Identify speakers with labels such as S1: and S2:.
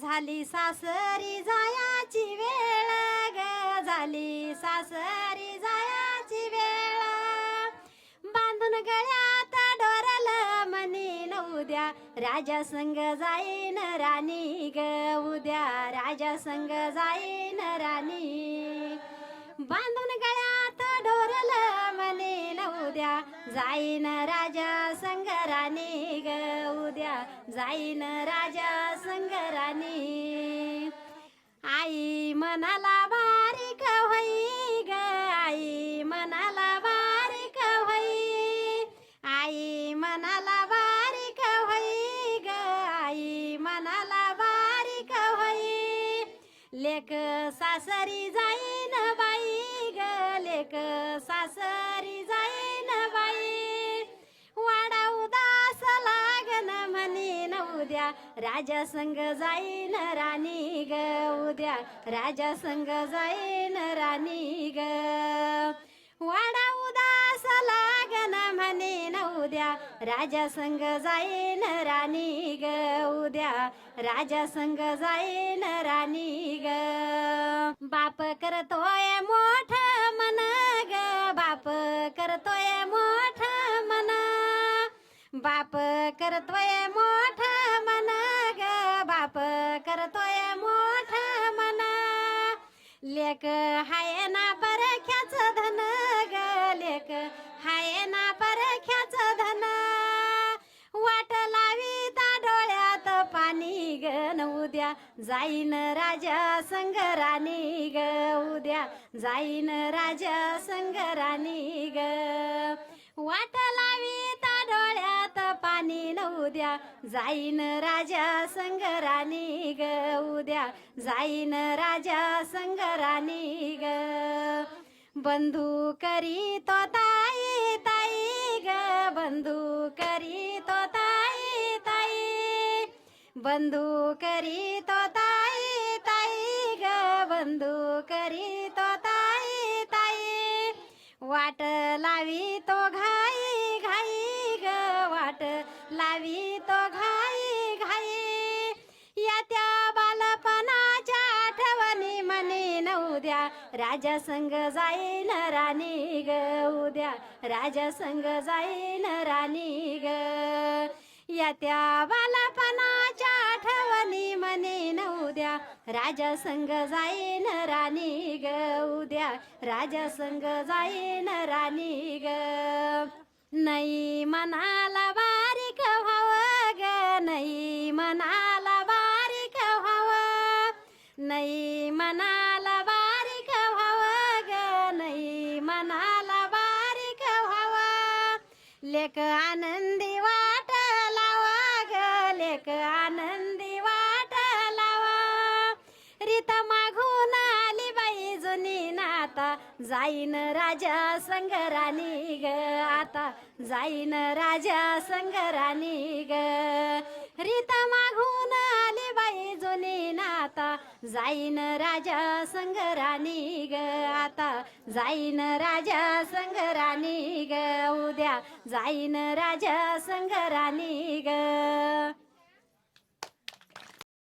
S1: झाली सासरी जायाची वेळ ग झाली सासरी जायाची वेळ. बांधून गळ्यात डोरल मनी उद्या राजा संग जाईन राणी ग उद्या राजा संग जाईन राणी. बांधून गळ्यात डोरल मनी उद्या जाईन राजा संग राणी ग जाईन राजा संगराणी आई मनाला बारीक होई ग आई मनाला बारीक होई आई मनाला बारीक होई ग आई मनाला बारीक होई लेक सासरी जाईन बाई ग लेक सासरी राजा संग जाईन राणी ग. उद्या राजा संग जाईन राणी ग. वाडा उदास लागन म्हणे उद्या राजा संग जाईन राणी ग. उद्या राजा संग जाईन राणी ग. बाप करतोय मोठ मन ग. बाप करतोय मोठ मन. बाप करतोय मोठ करतोय मोठ मना. लेक हाय ना परख्याच धन ग. लेक हाय ना परख्याच धन. वाट लावी ता डोळ्यात पाणी ग. न उद्या जाईन राजा संग राणी ग. उद्या जाईन राजा संग जाईन राजा संग राणी ग उद्या जाईन राजा संग राणी ग. बंधू करी तो ताई ताई ग बंधू करी तो ताई ताई. बंधू करी तो ताई ताई ग बंधू करी तो ताई ताई. वाट लावी तो घा राजा संग जाईन राणी ग उद्या राजा संग जाईन राणी ग. या त्या बालापणाच्या आठवणी मने न उद्या राजा संग जाईन राणी ग उद्या राजा संग जाईन राणी ग. नाही मनाला बारीक व्हाव ग नाही मनाला बारीक व्हावं. नाही मना लेक आनंदी वाट लावा ग लेक आनंदी वाट लावा रीता मागून आली बाई जुनी नाता जाईन राजा संग राणी ग आता जाईन राजा संग राणी ग. रीत मागून आता जाईन राजा संग राणी ग. आता जाईन राजा संग राणी ग. उद्या जाईन राजा संग राणी ग.